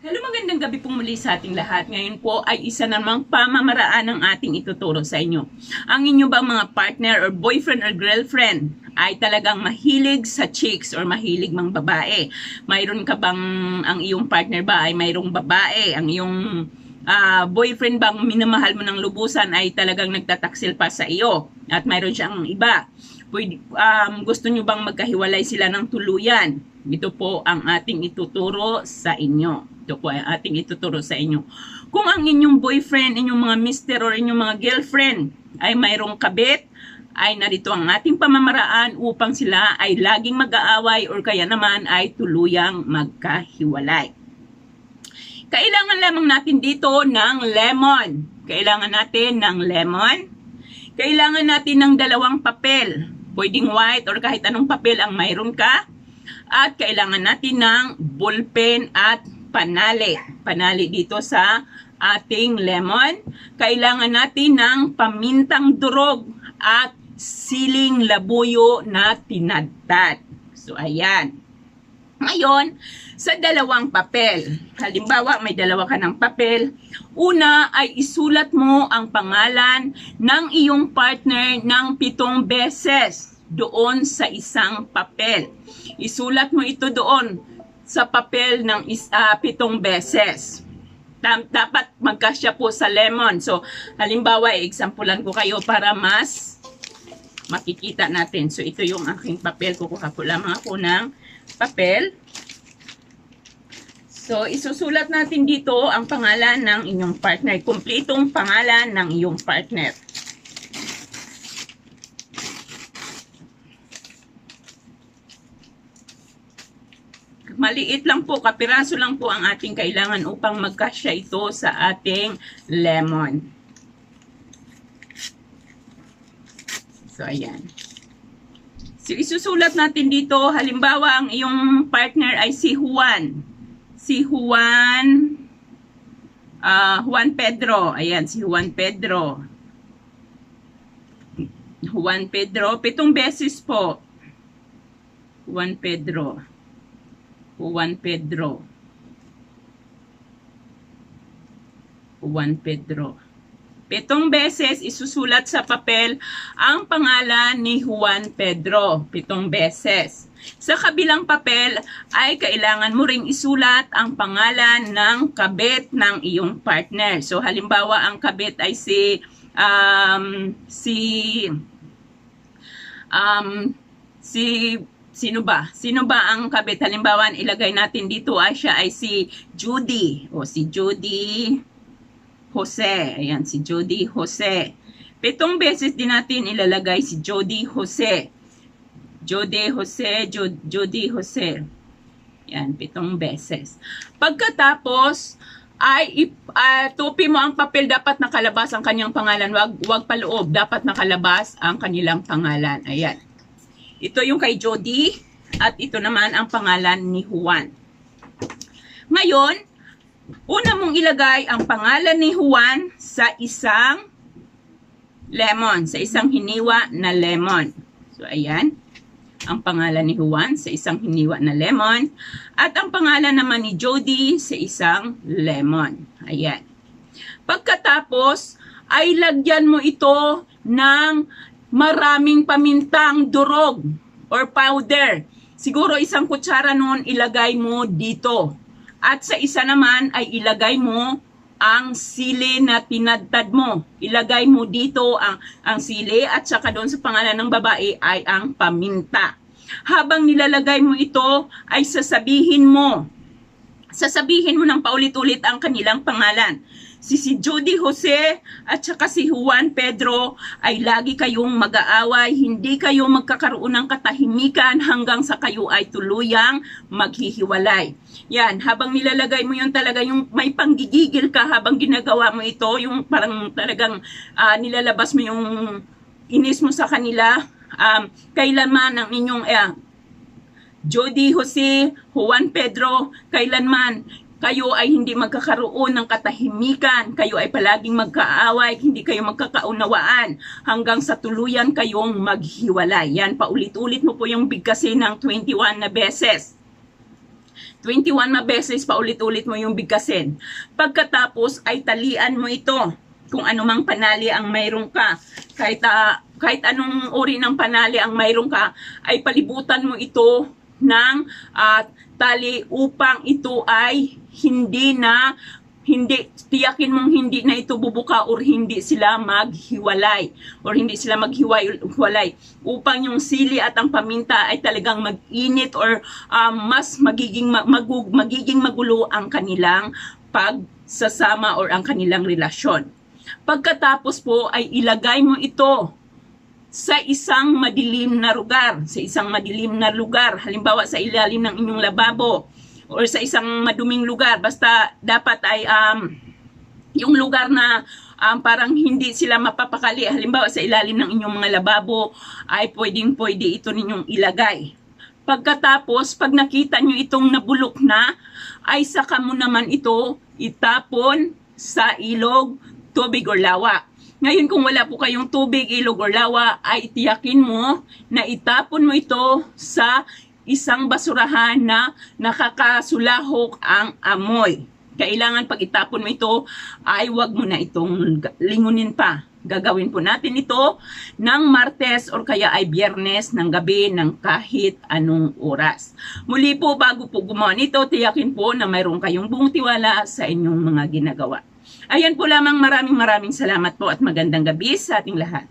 Hello, magandang gabi pong muli sa ating lahat. Ngayon po ay isa namang pamamaraan ng ating ituturo sa inyo. Ang inyo bang mga partner or boyfriend or girlfriend ay talagang mahilig sa chicks or mahilig mang babae? Mayroon ka bang ang iyong partner ba ay mayroong babae? Ang iyong ah, boyfriend bang minamahal mo ng lubusan ay talagang nagtataksil pa sa iyo at mayroon siyang iba? Pwede, um, gusto nyo bang magkahiwalay sila ng tuluyan? Ito po ang ating ituturo sa inyo. Ito po ang ating ituturo sa inyo. Kung ang inyong boyfriend, inyong mga mister or inyong mga girlfriend ay mayroong kabit, ay narito ang ating pamamaraan upang sila ay laging mag-aaway or kaya naman ay tuluyang magkahiwalay. Kailangan lamang natin dito ng lemon. Kailangan natin ng lemon. Kailangan natin ng dalawang papel. Pwedeng white or kahit anong papel ang mayroon ka. At kailangan natin ng ballpen at panali. Panali dito sa ating lemon. Kailangan natin ng pamintang durog at siling labuyo na tinadtad. So, ayan. Ngayon, sa dalawang papel. Halimbawa, may dalawa ka ng papel. Una ay isulat mo ang pangalan ng iyong partner ng pitong beses doon sa isang papel. Isulat mo ito doon sa papel ng is, ah, pitong beses. Dapat magkasya po sa lemon. So, halimbawa, examplean ko kayo para mas makikita natin. So, ito yung aking papel. Kukuha ko lamang ako ng papel. So, isusulat natin dito ang pangalan ng inyong partner. Kumpletong pangalan ng iyong partner. Maliit lang po, kapiraso lang po ang ating kailangan upang magkasya ito sa ating lemon. So, ayan. So, isusulat natin dito, halimbawa, ang iyong partner ay si Juan. Si Juan, ah Juan Pedro. Ayan, si Juan Pedro. Juan Pedro, pitong beses po. Juan Pedro. Juan Pedro. Juan Pedro. Pitong beses isusulat sa papel ang pangalan ni Juan Pedro. Pitong beses. Sa kabilang papel ay kailangan mo ring isulat ang pangalan ng kabit ng iyong partner. So halimbawa ang kabit ay si um, si um, si sino ba? Sino ba ang kabit? Halimbawa ilagay natin dito ay siya ay si Judy o si Judy Jose. Ayan, si Jody Jose. Pitong beses din natin ilalagay si Jody Jose. Jody Jose, Jo- Jody Jose. Yan, pitong beses. Pagkatapos, ay ah, tupi mo ang papel, dapat nakalabas ang kanyang pangalan. Wag, wag paloob, dapat nakalabas ang kanilang pangalan. Ayan. Ito yung kay Jody at ito naman ang pangalan ni Juan. Ngayon, una mong ilagay ang pangalan ni Juan sa isang lemon, sa isang hiniwa na lemon. So, ayan. Ang pangalan ni Juan sa isang hiniwa na lemon. At ang pangalan naman ni Jody sa isang lemon. Ayan. Pagkatapos, ay lagyan mo ito ng maraming pamintang durog or powder. Siguro isang kutsara noon ilagay mo dito. At sa isa naman ay ilagay mo ang sili na tinadtad mo. Ilagay mo dito ang, ang sili at saka doon sa pangalan ng babae ay ang paminta. Habang nilalagay mo ito ay sasabihin mo. Sasabihin mo ng paulit-ulit ang kanilang pangalan. Si si Judy Jose at saka si Juan Pedro ay lagi kayong mag-aaway, hindi kayo magkakaroon ng katahimikan hanggang sa kayo ay tuluyang maghihiwalay. Yan, habang nilalagay mo yun talaga, yung may panggigigil ka habang ginagawa mo ito, yung parang talagang ah, nilalabas mo yung inis mo sa kanila, um, kailanman ang inyong eh, Jody Jose, Juan Pedro, kailanman kayo ay hindi magkakaroon ng katahimikan, kayo ay palaging magkaaway, hindi kayo magkakaunawaan hanggang sa tuluyan kayong maghiwalay. Yan, paulit-ulit mo po yung bigkasin ng 21 na beses. 21 na beses paulit-ulit mo yung bigkasin. Pagkatapos ay talian mo ito kung anumang panali ang mayroon ka. Kahit, ah, kahit anong uri ng panali ang mayroon ka, ay palibutan mo ito ng ah, tali upang ito ay hindi na hindi tiyakin mong hindi na ito bubuka or hindi sila maghiwalay or hindi sila maghiwalay upang yung sili at ang paminta ay talagang mag-init or um, mas magiging ma- magu- magiging magulo ang kanilang pagsasama or ang kanilang relasyon. Pagkatapos po ay ilagay mo ito sa isang madilim na lugar, sa isang madilim na lugar, halimbawa sa ilalim ng inyong lababo or sa isang maduming lugar, basta dapat ay um, yung lugar na um, parang hindi sila mapapakali, halimbawa sa ilalim ng inyong mga lababo, ay pwedeng pwede ito ninyong ilagay. Pagkatapos, pag nakita nyo itong nabulok na, ay saka mo naman ito itapon sa ilog, tubig o lawa. Ngayon kung wala po kayong tubig, ilog o lawa, ay tiyakin mo na itapon mo ito sa isang basurahan na nakakasulahok ang amoy. Kailangan pag itapon mo ito, ay wag mo na itong lingunin pa. Gagawin po natin ito ng Martes or kaya ay Biyernes ng gabi ng kahit anong oras. Muli po, bago po gumawa nito, tiyakin po na mayroon kayong buong tiwala sa inyong mga ginagawa. Ayan po lamang maraming maraming salamat po at magandang gabi sa ating lahat.